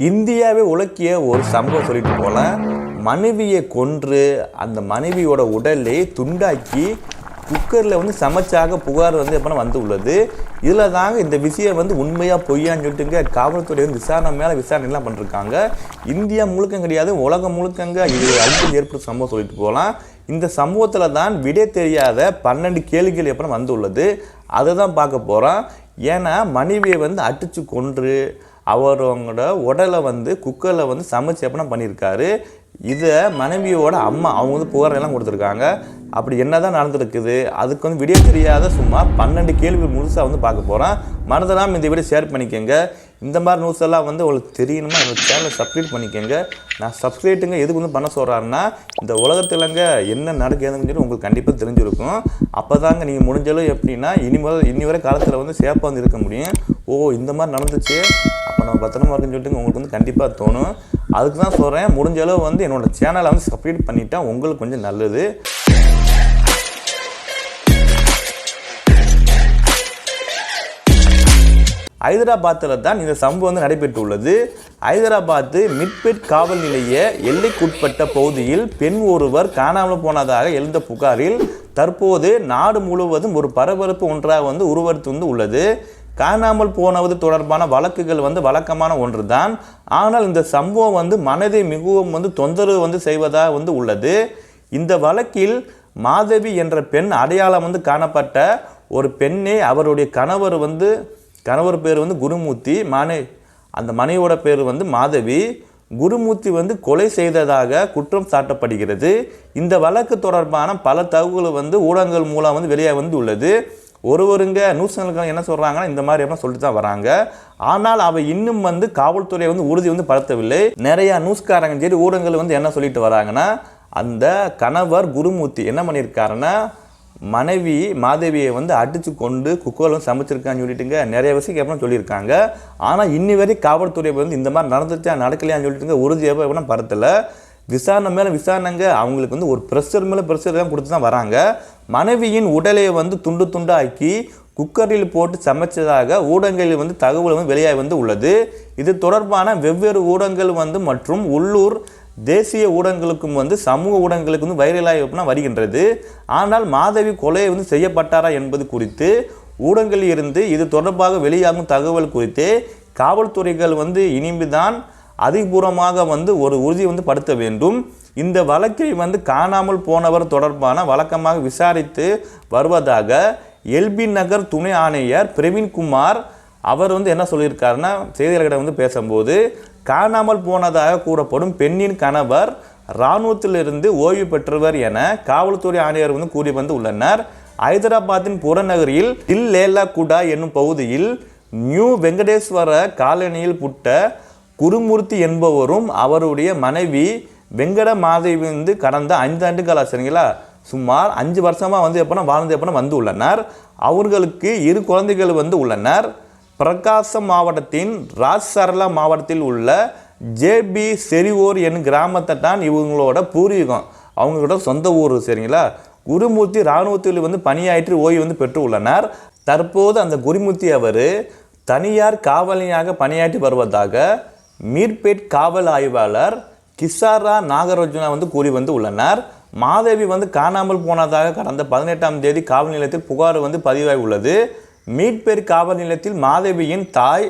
இந்தியாவே உலக்கிய ஒரு சம்பவம் சொல்லிட்டு போகலாம் மனைவியை கொன்று அந்த மனைவியோட உடலை துண்டாக்கி குக்கரில் வந்து சமைச்சாக புகார் வந்து எப்போ வந்து உள்ளது. இதில் தாங்க இந்த விஷயம் வந்து உண்மையாக பொய்யான்னு சொல்லிட்டுங்க காவல்துறை வந்து விசாரணை மேலே விசாரணைலாம் பண்ணிருக்காங்க இந்தியா முழுக்கம் கிடையாது உலகம் முழுக்கங்க இது அழுத்தம் ஏற்படும் சம்பவம் சொல்லிட்டு போகலாம் இந்த சம்பவத்தில் தான் விடை தெரியாத பன்னெண்டு கேள்விகள் எப்போ வந்து உள்ளது. அதை தான் பார்க்க போகிறோம் ஏன்னா மனைவியை வந்து அடித்து கொன்று அவரோட உடலை வந்து குக்கரில் வந்து சமைச்சு எப்படின்னா பண்ணியிருக்காரு. இதை மனைவியோட அம்மா அவங்க வந்து புகாரெல்லாம் கொடுத்துருக்காங்க. அப்படி என்னதான் நடந்திருக்குது? அதுக்கு வந்து விடிய தெரியாத சும்மா பன்னெண்டு கேள்வி முழுசாக வந்து பார்க்க போகிறோம் மறந்துடாமல் இந்த வீடியோ ஷேர் பண்ணிக்கோங்க. இந்த மாதிரி நியூஸ் எல்லாம் வந்து உங்களுக்கு தெரியணுமா என்னோட சேனலை சப்ஸ்கிரைப் பண்ணிக்கோங்க. நான் சப்ஸ்கிரைட்டுங்க எதுக்கு வந்து பண்ண சொல்கிறாருன்னா இந்த உலகத்திலங்க என்ன நடக்குதுன்னு சொல்லி உங்களுக்கு கண்டிப்பாக தெரிஞ்சிருக்கும். அப்போ தாங்க நீங்கள் முடிஞ்சளவு எப்படின்னா இனிமேல் இனி வரை காலத்தில் வந்து சேஃபாக வந்து இருக்க முடியும். ஓ இந்த மாதிரி நடந்துச்சு. அப்போ நம்ம பத்திரமா இருக்குன்னு சொல்லிட்டு உங்களுக்கு வந்து கண்டிப்பாக தோணும். அதுக்கு தான் சொல்கிறேன் முடிஞ்ச அளவு வந்து என்னோட சேனலை வந்து சப்ஸ்கிரைப் பண்ணிட்டா உங்களுக்கு கொஞ்சம் நல்லது. ஹைதராபாத்தில் தான் இந்த சம்பவம் வந்து நடைபெற்றுள்ளது ஹைதராபாத்து மிட்பெட் காவல் நிலைய எல்லைக்குட்பட்ட பகுதியில் பெண் ஒருவர் காணாமல் போனதாக எழுந்த புகாரில் தற்போது நாடு முழுவதும் ஒரு பரபரப்பு ஒன்றாக வந்து உருவெடுத்து வந்து உள்ளது. காணாமல் போனவது தொடர்பான வழக்குகள் வந்து வழக்கமான ஒன்று தான் ஆனால் இந்த சம்பவம் வந்து மனதை மிகவும் வந்து தொந்தரவு வந்து செய்வதாக வந்து உள்ளது. இந்த வழக்கில் மாதவி என்ற பெண் அடையாளம் வந்து காணப்பட்ட ஒரு பெண்ணை அவருடைய கணவர் வந்து கணவர் பேர் வந்து குருமூர்த்தி மனை அந்த மனைவியோட பேர் வந்து மாதவி. குருமூர்த்தி வந்து கொலை செய்ததாக குற்றம் சாட்டப்படுகிறது. இந்த வழக்கு தொடர்பான பல தகவல்கள் வந்து ஊடகங்கள் மூலம் வந்து வெளியே வந்து உள்ளது ஒருவருங்க நியூஸ்களுக்கு என்ன சொல்கிறாங்கன்னா இந்த மாதிரி எப்படின்னா சொல்லிட்டு தான் வராங்க. ஆனால் அவை இன்னும் வந்து காவல்துறை வந்து உறுதி வந்து படுத்தவில்லை. நிறையா நியூஸ்காரங்க சரி ஊடகங்கள் வந்து என்ன சொல்லிட்டு வராங்கன்னா அந்த கணவர் குருமூர்த்தி என்ன பண்ணியிருக்காருன்னா மனைவி மாதவியை வந்து அடித்து கொண்டு குக்கோலம் சமைச்சிருக்கான்னு சொல்லிட்டுங்க நிறைய விஷயம் எப்படின்னா சொல்லியிருக்காங்க. ஆனால் இன்னி வரை காவல்துறை வந்து இந்த மாதிரி நடந்துச்சா நடக்கலையான்னு சொல்லிட்டுங்க உறுதியாக எப்படின்னா பரத்தலை. விசாரணை மேலே விசாரணைங்க அவங்களுக்கு வந்து ஒரு ப்ரெஷர் மேலே ப்ரெஷர் தான் கொடுத்து தான் வராங்க. மனைவியின் உடலை வந்து துண்டு துண்டாக்கி குக்கரில் போட்டு சமைச்சதாக ஊடகங்களில் வந்து தகவல் வந்து வெளியாகி வந்து உள்ளது. இது தொடர்பான வெவ்வேறு ஊடகங்கள் வந்து மற்றும் உள்ளூர் தேசிய ஊடகங்களுக்கும் வந்து சமூக ஊடகங்களுக்கு வந்து வைரலாகி வருகின்றது. ஆனால் மாதவி கொலை வந்து செய்யப்பட்டாரா என்பது குறித்து ஊடகங்களில் இருந்து இது தொடர்பாக வெளியாகும் தகவல் குறித்து காவல்துறைகள் வந்து இனிமேதான் அதிகபூர்வமாக வந்து ஒரு உறுதி வந்து படுத்த வேண்டும். இந்த வழக்கை வந்து காணாமல் போனவர் தொடர்பான வழக்கமாக விசாரித்து வருவதாக எல்பி நகர் துணை ஆணையர் பிரவீன்குமார் அவர் வந்து என்ன சொல்லியிருக்காருன்னா செய்தியாளர்கிட்ட வந்து பேசும்போது காணாமல் போனதாக கூறப்படும் பெண்ணின் கணவர் இராணுவத்திலிருந்து ஓய்வு பெற்றவர் என காவல்துறை ஆணையர் வந்து கூறி வந்து உள்ளனர். ஹைதராபாத்தின் புறநகரில் டில் லேலா குடா என்னும் பகுதியில் நியூ வெங்கடேஸ்வர காலனியில் புட்ட குருமூர்த்தி என்பவரும் அவருடைய மனைவி வெங்கட மாதேவி வந்து கடந்த ஐந்து ஆண்டுகளா சரிங்களா? சுமார் அஞ்சு வருஷமாக வந்து எப்போனா வாழ்ந்து எப்போனா வந்து உள்ளனர். அவர்களுக்கு இரு குழந்தைகள் வந்து உள்ளனர். பிரகாசம் மாவட்டத்தின் ராஜ் சரளா மாவட்டத்தில் உள்ள ஜேபி செரிவோர் என் கிராமத்தை தான் இவங்களோட பூர்வீகம். அவங்களோட சொந்த ஊர் சரிங்களா? குருமூர்த்தி இராணுவத்தில் வந்து பணியாற்றி ஓய்வு வந்து பெற்று உள்ளனர். தற்போது அந்த குருமூர்த்தி அவர் தனியார் காவலியாக பணியாற்றி வருவதாக மீர்பேட் காவல் ஆய்வாளர் கிசாரா நாகராஜனா வந்து கூறி வந்து உள்ளனர். மாதவி வந்து காணாமல் போனதாக கடந்த பதினெட்டாம் தேதி காவல் நிலையத்தில் புகார் வந்து பதிவாகி உள்ளது. மீட்பேர் காவல் நிலையத்தில் மாதவியின் தாய்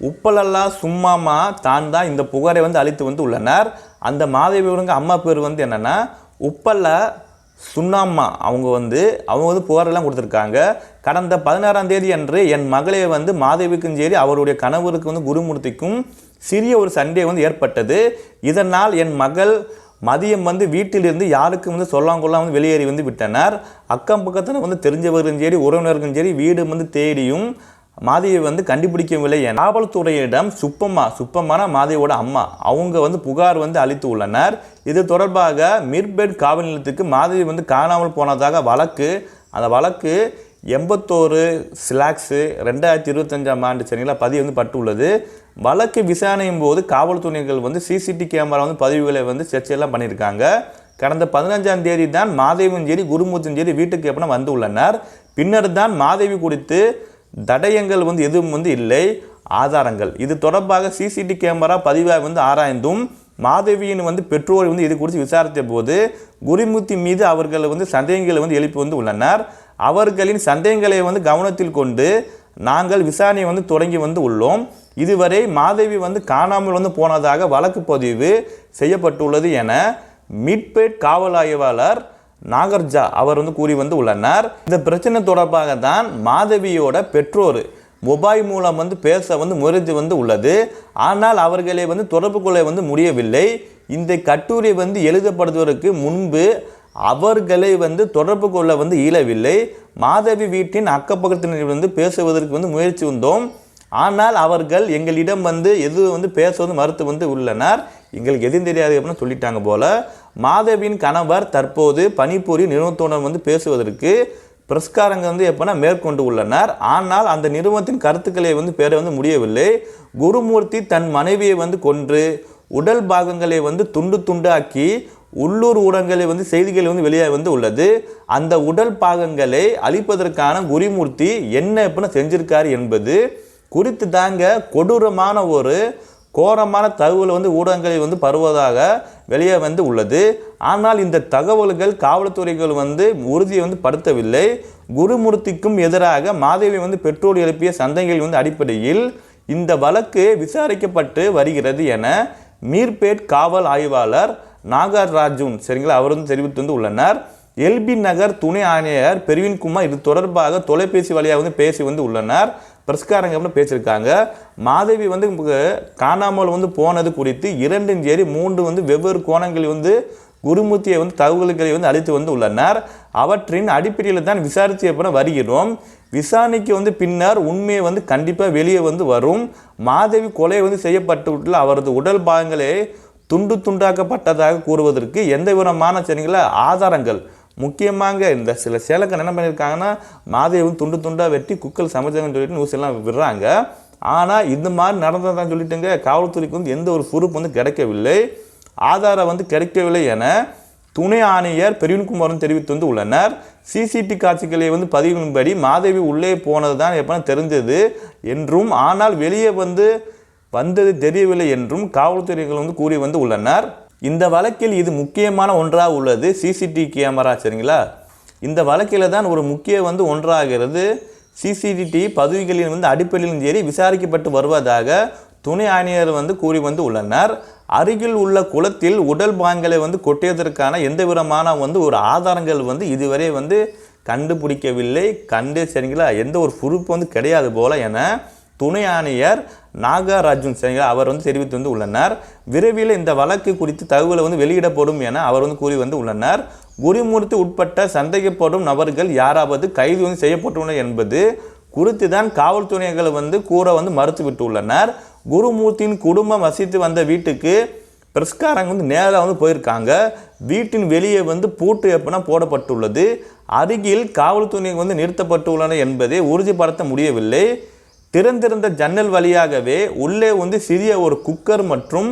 உப்பலல்லா சும்மாமா தான் தான் இந்த புகாரை வந்து அளித்து வந்து உள்ளனர். அந்த மாதேவியோட அம்மா பேர் வந்து என்னென்னா உப்பல்ல சுண்ணாம்மா அவங்க வந்து அவங்க வந்து புகாரெல்லாம் கொடுத்துருக்காங்க. கடந்த பதினாறாம் தேதி அன்று என் மகளே வந்து மாதவிக்கும் சரி அவருடைய கணவருக்கு வந்து குருமூர்த்திக்கும் சிறிய ஒரு சண்டை வந்து ஏற்பட்டது. இதனால் என் மகள் மதியம் வந்து வீட்டிலிருந்து யாருக்கும் வந்து சொல்லாங்கொள்ளாம வந்து வெளியேறி வந்து விட்டனர். அக்கம் பக்கத்தில் வந்து தெரிஞ்சவர்களும் சரி உறவினர்களும் சரி வீடு வந்து தேடியும் மாதவியை வந்து கண்டுபிடிக்கவில்லை என காவல்துறையிடம் சுப்பம்மா சுப்பமான மாதவியோட அம்மா அவங்க வந்து புகார் வந்து அளித்து உள்ளனர். இது தொடர்பாக மிர்பெட் காவல் நிலையத்துக்கு மாதவி வந்து காணாமல் போனதாக வழக்கு. அந்த வழக்கு எண்பத்தோரு ஸ்லாக்ஸு ரெண்டாயிரத்தி இருபத்தஞ்சாம் ஆண்டு சரிங்களா பதிவு வந்து பட்டுள்ளது. வழக்கு விசாரணையும் போது காவல்துறைகள் வந்து சிசிடி கேமரா வந்து பதிவுகளை வந்து சர்ச்சையெல்லாம் பண்ணியிருக்காங்க. கடந்த பதினஞ்சாம் தேதி தான் மாதவியும் சரி குருமூர்த்தியும் சரி வீட்டுக்கு எப்படின்னா வந்து உள்ளனர் பின்னர் தான் மாதவி குறித்து தடயங்கள் வந்து எதுவும் வந்து இல்லை. ஆதாரங்கள். இது தொடர்பாக சிசிடி கேமரா பதிவாக வந்து ஆராய்ந்தும் மாதவியின் வந்து பெற்றோர் வந்து இது குறித்து விசாரித்த போது குருமூர்த்தி மீது அவர்கள் வந்து சந்தேகங்களை வந்து எழுப்பி வந்து உள்ளனர். அவர்களின் சந்தேகங்களை வந்து கவனத்தில் கொண்டு நாங்கள் விசாரணையை வந்து தொடங்கி வந்து உள்ளோம். இதுவரை மாதவி வந்து காணாமல் வந்து போனதாக வழக்கு பதிவு செய்யப்பட்டுள்ளது என மிட்பேட் காவல் ஆய்வாளர் நாகர்ஜா அவர் வந்து கூறி வந்து உள்ளனர். இந்த பிரச்சனை தொடர்பாக தான் மாதவியோட பெற்றோர் மொபைல் மூலம் வந்து பேச வந்து முயற்சி வந்து உள்ளது. ஆனால் அவர்களை வந்து தொடர்பு கொள்ள வந்து முடியவில்லை. இந்த கட்டுரை வந்து எழுதப்படுவதற்கு முன்பு அவர்களை வந்து தொடர்பு கொள்ள வந்து இயலவில்லை. மாதவி வீட்டின் அக்கப்பக்கத்தினர் வந்து பேசுவதற்கு வந்து முயற்சி வந்தோம். ஆனால் அவர்கள் எங்களிடம் வந்து எது வந்து பேச வந்து மறுத்து வந்து உள்ளனர். எங்களுக்கு எதுவும் தெரியாது அப்படின்னு சொல்லிட்டாங்க போல. மாதவியின் கணவர் தற்போது பணிபுரி நிறுவனத்துடன் வந்து பேசுவதற்கு பிரஸ்காரங்க வந்து எப்போனா மேற்கொண்டு உள்ளனர். ஆனால் அந்த நிறுவனத்தின் கருத்துக்களை வந்து பெற வந்து முடியவில்லை. குருமூர்த்தி தன் மனைவியை வந்து கொன்று உடல் பாகங்களை வந்து துண்டு துண்டாக்கி உள்ளூர் ஊடகங்களை வந்து செய்திகள் வந்து வெளியே வந்து உள்ளது. அந்த உடல் பாகங்களை அழிப்பதற்கான குருமூர்த்தி என்ன எப்படின்னா செஞ்சிருக்காரு என்பது குறித்து தாங்க கொடூரமான ஒரு கோரமான தகவல் வந்து ஊடகங்களில் வந்து பருவதாக வெளியே வந்து உள்ளது. ஆனால் இந்த தகவல்கள் காவல்துறைகள் வந்து உறுதியை வந்து படுத்தவில்லை. குருமூர்த்திக்கும் எதிராக மாதவி வந்து பெற்றோர் எழுப்பிய சந்தேகங்கள் வந்து அடிப்படையில் இந்த வழக்கு விசாரிக்கப்பட்டு வருகிறது என மீர்பேட் காவல் ஆய்வாளர் நாகராஜுன் சரிங்களா அவர் வந்து தெரிவித்து வந்து உள்ளனர். எல்பி நகர் துணை ஆணையர் பெருவின்குமார் இது தொடர்பாக தொலைபேசி வழியாக வந்து பேசி வந்து உள்ளனர். பிரஸ்காரங்க அப்படின்னு பேசியிருக்காங்க. மாதவி வந்து காணாமல் வந்து போனது குறித்து இரண்டும் சரி மூன்று வந்து வெவ்வேறு கோணங்களில் வந்து குருமூர்த்தியை வந்து தகவல்களை வந்து அளித்து வந்து உள்ளனர். அவற்றின் அடிப்படையில் தான் விசாரித்து எப்போ வருகிறோம். விசாரணைக்கு வந்து பின்னர் உண்மையை வந்து கண்டிப்பாக வெளியே வந்து வரும். மாதவி கொலை வந்து செய்யப்பட்டுள்ள அவரது உடல் பாகங்களே துண்டு துண்டாக்கப்பட்டதாக கூறுவதற்கு எந்த விதமான சரிங்களா ஆதாரங்கள் முக்கியமாக இந்த சில சேலக்கன் என்ன பண்ணியிருக்காங்கன்னா மாதேவும் வந்து துண்டு துண்டாக வெட்டி குக்கல் சமைச்சாங்கன்னு சொல்லிட்டு நியூஸ் எல்லாம் விடுறாங்க. ஆனால் இந்த மாதிரி நடந்ததான் சொல்லிட்டுங்க காவல்துறைக்கு வந்து எந்த ஒரு பொறுப்பு வந்து கிடைக்கவில்லை. ஆதாரம் வந்து கிடைக்கவில்லை என துணை ஆணையர் பெரியன்குமாரன் தெரிவித்து வந்து உள்ளனர். சிசிடி காட்சிகளை வந்து பதிவின்படி மாதவி உள்ளே போனது தான் எப்போனா தெரிஞ்சது என்றும் ஆனால் வெளியே வந்து வந்தது தெரியவில்லை என்றும் காவல்துறைகள் வந்து கூறி வந்து உள்ளனர். இந்த வழக்கில் இது முக்கியமான ஒன்றாக உள்ளது. சிசிடி கேமரா சரிங்களா? இந்த வழக்கில் தான் ஒரு முக்கிய வந்து ஒன்றாகிறது. சிசிடிடி பதவிகளில் வந்து அடிப்படையிலும் சரி விசாரிக்கப்பட்டு வருவதாக துணை ஆணையர் வந்து கூறி வந்து உள்ளனர். அருகில் உள்ள குளத்தில் உடல் பாங்களை வந்து கொட்டியதற்கான எந்த விதமான வந்து ஒரு ஆதாரங்கள் வந்து இதுவரை வந்து கண்டுபிடிக்கவில்லை. கண்டு சரிங்களா? எந்த ஒரு பொறுப்பு வந்து கிடையாது போல் என துணை ஆணையர் நாகராஜன் சரிங்களா? அவர் வந்து தெரிவித்து வந்து உள்ளனர். விரைவில் இந்த வழக்கு குறித்து தகவலை வந்து வெளியிடப்படும் என அவர் வந்து கூறி வந்து உள்ளனர். குருமூர்த்தி உட்பட்ட சந்தேகப்படும் நபர்கள் யாராவது கைது வந்து செய்யப்பட்டுள்ளனர் என்பது குறித்து தான் காவல்துறைகள் வந்து கூற வந்து மறுத்து விட்டுள்ளனர் குருமூர்த்தியின் குடும்பம் வசித்து வந்த வீட்டுக்கு பிரஸ்காரங்க வந்து நேராக வந்து போயிருக்காங்க. வீட்டின் வெளியே வந்து பூட்டு எப்படின்னா போடப்பட்டுள்ளது. அருகில் காவல்துறை வந்து நிறுத்தப்பட்டுள்ளன என்பதை உறுதிப்படுத்த முடியவில்லை. திறந்திருந்த ஜன்னல் வழியாகவே உள்ளே வந்து சிறிய ஒரு குக்கர் மற்றும்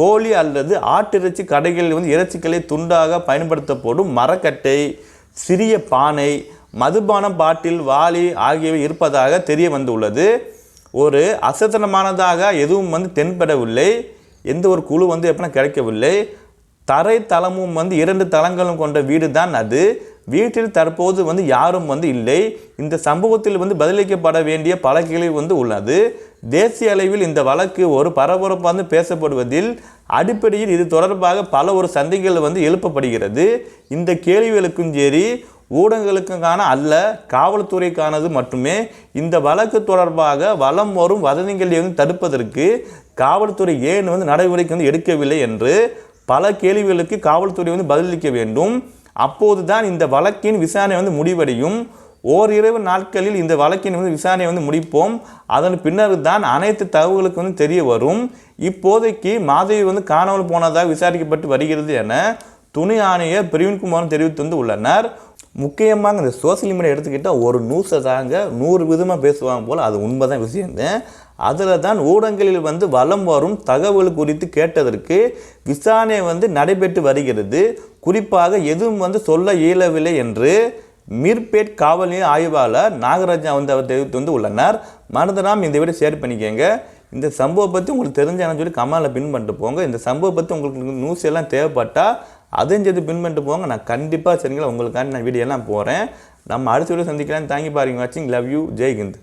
கோழி அல்லது ஆட்டிறைச்சி கடைகளில் வந்து இறைச்சிகளை துண்டாக பயன்படுத்தப்படும் மரக்கட்டை சிறிய பானை மதுபான பாட்டில் வாளி ஆகியவை இருப்பதாக தெரிய வந்துள்ளது. ஒரு அசத்தனமானதாக எதுவும் வந்து தென்படவில்லை. எந்த ஒரு குழு வந்து எப்படின்னா கிடைக்கவில்லை. தரை தளமும் வந்து இரண்டு தளங்களும் கொண்ட வீடு தான் அது. வீட்டில் தற்போது வந்து யாரும் வந்து இல்லை. இந்த சம்பவத்தில் வந்து பதிலளிக்கப்பட வேண்டிய பல கேள்வி வந்து உள்ளது. தேசிய அளவில் இந்த வழக்கு ஒரு பரபரப்பாக வந்து பேசப்படுவதில் அடிப்படையில் இது தொடர்பாக பல ஒரு சந்தைகள் வந்து எழுப்பப்படுகிறது. இந்த கேள்விகளுக்கும் சரி ஊடகங்களுக்கான அல்ல காவல்துறைக்கானது மட்டுமே இந்த வழக்கு தொடர்பாக வலம் வரும் வதந்திகளை வந்து தடுப்பதற்கு காவல்துறை ஏன் வந்து நடவடிக்கை வந்து எடுக்கவில்லை என்று பல கேள்விகளுக்கு காவல்துறை வந்து பதிலளிக்க வேண்டும். அப்போது தான் இந்த வழக்கின் விசாரணை வந்து முடிவடையும். ஓரிரவு நாட்களில் இந்த வழக்கின் வந்து விசாரணை வந்து முடிப்போம். அதன் பின்னர் தான் அனைத்து தகவல்களுக்கு வந்து தெரிய வரும். இப்போதைக்கு மாதவி வந்து காணாமல் போனதாக விசாரிக்கப்பட்டு வருகிறது என துணை ஆணையர் பிரவீன்குமார் தெரிவித்து வந்து உள்ளனர். முக்கியமாக இந்த சோசியல் மீடியா எடுத்துக்கிட்டால் ஒரு நியூஸை தாங்க நூறு விதமாக பேசுவாங்க போல் அது உண்மைதான் விஷயம்தான் அதில் தான் ஊடகங்களில் வந்து வலம் வரும் தகவல் குறித்து கேட்டதற்கு விசாரணை வந்து நடைபெற்று வருகிறது. குறிப்பாக எதுவும் வந்து சொல்ல இயலவில்லை என்று மீர்பேட் காவல் நிலைய ஆய்வாளர் நாகராஜா வந்து அவர் தெரிவித்து வந்து உள்ளனர். மறந்துடாம இந்த வீடியோ ஷேர் பண்ணிக்கோங்க. இந்த சம்பவம் பற்றி உங்களுக்கு தெரிஞ்சாங்கன்னு சொல்லி கமாலில் பின் பண்ணிட்டு போங்க. இந்த சம்பவம் பற்றி உங்களுக்கு நியூஸ் எல்லாம் தேவைப்பட்டால் அதையும் சேர்த்து பின் பண்ணிட்டு போங்க. நான் கண்டிப்பாக சரிங்களா உங்களுக்காண்டி நான் வீடியோலாம் போகிறேன் நம்ம அடுத்த வீடியோ சந்திக்கலாம் தேங்க்யூ பாருங்க வாட்சிங் லவ் யூ ஜெய்ஹிந்த்